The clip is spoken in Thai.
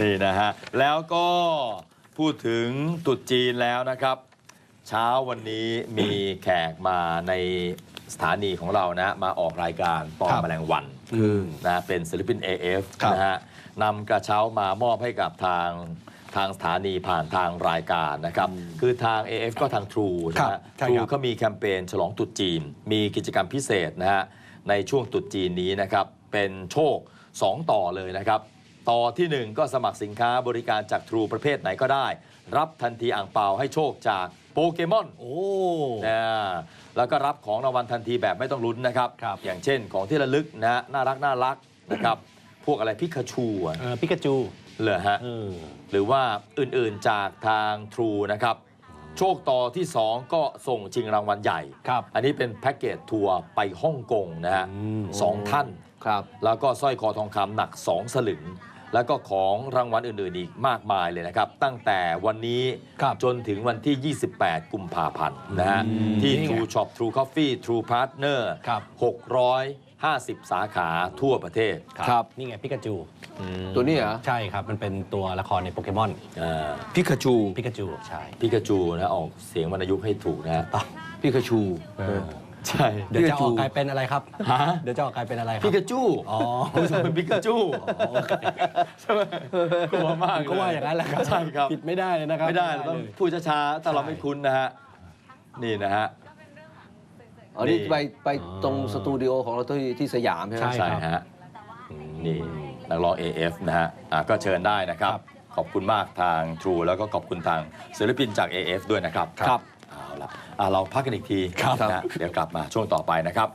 นี่นะฮะ แล้วก็พูดถึงตรุษจีนแล้วนะครับ เช้าวันนี้มีแขกมาในสถานีของเรานะมาออกรายการปอครับแมลงวันอืมนะเป็นศิลปิน AF ครับนะฮะนำกระเช้ามามอบให้กับทางทางสถานีผ่านทางรายการนะครับ คือทาง AF ก็ทาง True นะครัฮะบใช่ True ครับเขามีแคมเปญฉลองตรุษจีน มีกิจกรรมพิเศษนะฮะในช่วงตรุษจีนนี้นะครับ เป็นโชค 2 ต่อเลยนะครับ ต่อทีหนึ่1 ก็สมัครสินค้าบริการจาก True ประเภทไหนก็ได้ รับทันทีอ่างเปาให้โชคจากโปเกมอนโอ้นะแล้วก็รับของรางวัลทันทีแบบไม่ต้องลุ้นนะครับครับอย่างเช่นของที่ระลึกนะฮะน่ารักน่ารักนะครับ พวกอะไรพิคาชูอะเออปิกาจูเหรอฮะเออหรือว่าอื่นๆจากทาง True นะครับโชคต่อที่ 2 ก็ส่งชิงรางวัลใหญ่ครับอันนี้เป็นแพ็กเกจทัวร์ไปฮ่องกงนะฮะอืมสองท่านครับแล้วก็สร้อยคอทองคำหนัก 2 สลึง แล้วก็ของรางวัลอื่นๆอีกมากมายเลยนะครับ ตั้งแต่วันนี้ครับจนถึงวันที่ 28 กุมภาพันธ์นะฮะอืมที่นี่ไง True Shop True Coffee True Partner ครับ650 สาขาทั่วประเทศครับนี่ไงปิกาจูตัวนี้เหรอใช่ครับ มันเป็นตัวละครในโปเกมอนอ่าพิกาจูปิกาจูใช่พิกาจูนะออกเสียงวรรณยุกต์ให้ถูกนะฮะต้องพิกาชูเออ ใช่เดี๋ยวจะออกปิกาจูกลายเป็นอะไรครับฮะเดี๋ยวจะออกกลายเป็นอะไรครัพิบกาจูอ๋อคุณสมเป็นพิกาจูใช่ไหมกลัวมากก็ว่าอย่างนั้นแหละครับใช่ครับผิดไม่ได้เลยนะครับไม่ได้เราต้องเลยพูดช้าๆถ้าเราไม่คุ้นนะฮะนี่นะฮะอันนี้นี่ไปไปตรงอ๋อสตูดิโอของเราที่ที่สยามใช่ไหมใช่ใช่ฮะอืมนี่นักร้อง AF นะฮะอะก็เชิญได้นะครับครับ ขอบคุณมากทาง True แล้วก็ขอบคุณทางศิลปินจาก AF ด้วยนะครับครับ เอาละอะเราพักกันอีกทีครับนะเดี๋ยวกลับมาช่วงต่อไปนะครับ